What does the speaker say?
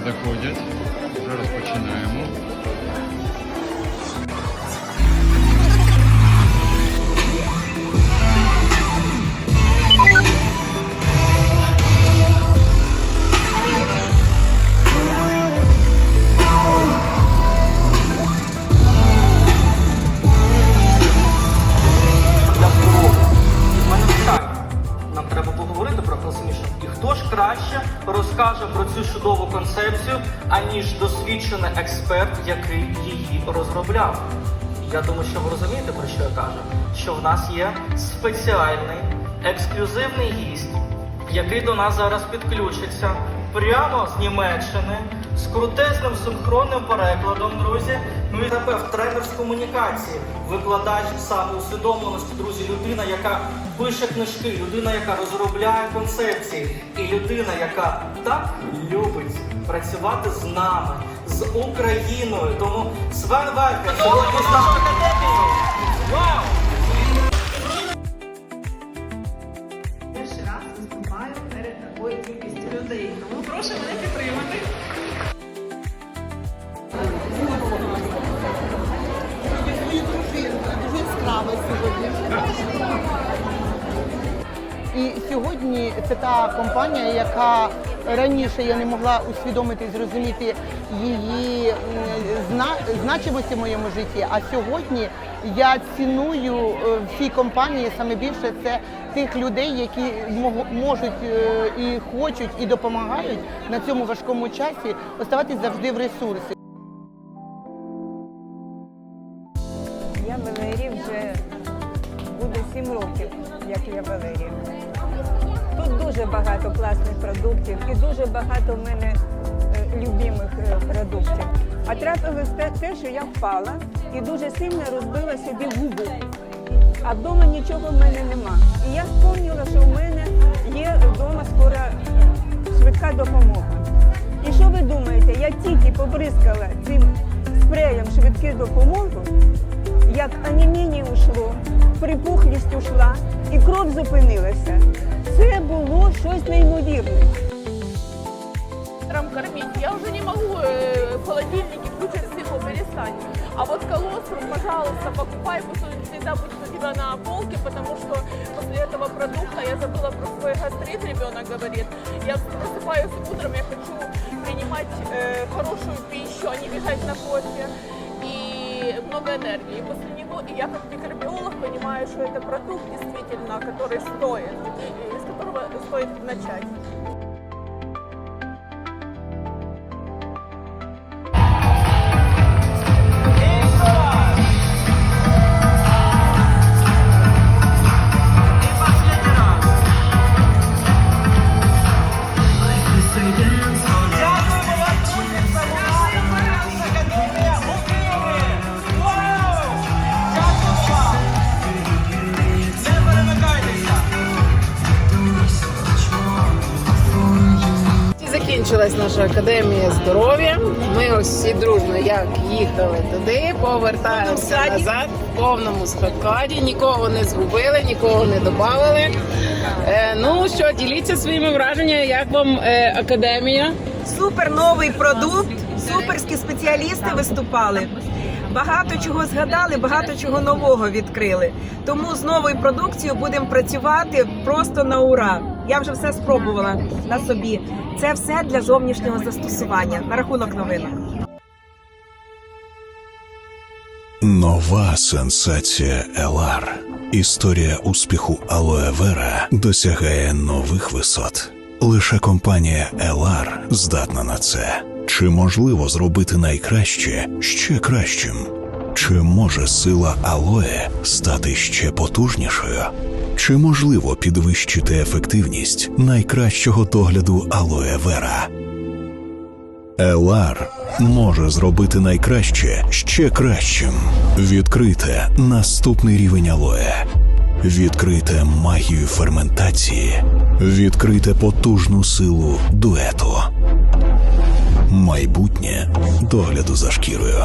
заходять. Вже розпочинаємо. Краще розкаже про цю чудову концепцію, аніж досвідчений експерт, який її розробляв? Я думаю, що ви розумієте, про що я кажу? Що в нас є спеціальний ексклюзивний гість, який до нас зараз підключиться прямо з Німеччини з крутезним синхронним перекладом, друзі. Ну і терапевт, тренер з комунікації, викладач самоусвідомленості, друзі, людина, яка пише книжки, людина, яка розробляє концепції, і людина, яка так любить працювати з нами, з Україною. Тому Свен Велька сьогодні з академією. Вау! Тому прошу мене І сьогодні це та компанія, яка раніше я не могла усвідомити і зрозуміти її значимості в моєму житті. А сьогодні я ціную е, в цій компанії саме більше це тих людей, які можуть е, і хочуть, і допомагають на цьому важкому часі оставатись завжди в ресурсі. Я Валерій вже буде 7 років, як я Валерій. Тут дуже багато класних продуктів і дуже багато в мене е, любимих е, продуктів. А трапилось те, що я впала і дуже сильно розбила собі губу. А вдома нічого в мене нема. І я спомнила, що в мене є вдома скоро е, швидка допомога. І що ви думаєте? Я тільки побризкала цим спреєм швидки допомоги, як анеміння ушло, припухлість ушла і кров зупинилася. Це було щось неймовірне. утром кормить. Я уже не могу э, в холодильнике куча всего перестать. А вот колострум, пожалуйста, покупай, пусть он всегда будет у тебя на полке, потому что после этого продукта я забыла про свой гастрит, ребенок говорит. Я просыпаюсь утром, я хочу принимать э, хорошую пищу, а не бежать на кофе. И много энергии. И после него, и я как микробиолог понимаю, что это продукт действительно, который стоит, и- и с которого стоит начать. Закінчилась наша академія здоров'я. Ми ось всі дружно як їхали туди, повертаємося назад в повному складі. Нікого не згубили, нікого не додали. Е, ну що, діліться своїми враженнями, як вам е, академія? Супер новий продукт, суперські спеціалісти виступали. Багато чого згадали, багато чого нового відкрили. Тому з новою продукцією будемо працювати просто на ура. Я вже все спробувала на собі. Це все для зовнішнього застосування на рахунок новинок. Нова сенсація Елар. Історія успіху Vera досягає нових висот. Лише компанія Елар здатна на це. Чи можливо зробити найкраще ще кращим? Чи може сила Алоe стати ще потужнішою? Чи можливо підвищити ефективність найкращого догляду Алоe Vera? Елар може зробити найкраще ще кращим. Відкрите наступний рівень алоє. Відкрите магію ферментації. Відкрите потужну силу дуету. Майбутнє догляду за шкірою.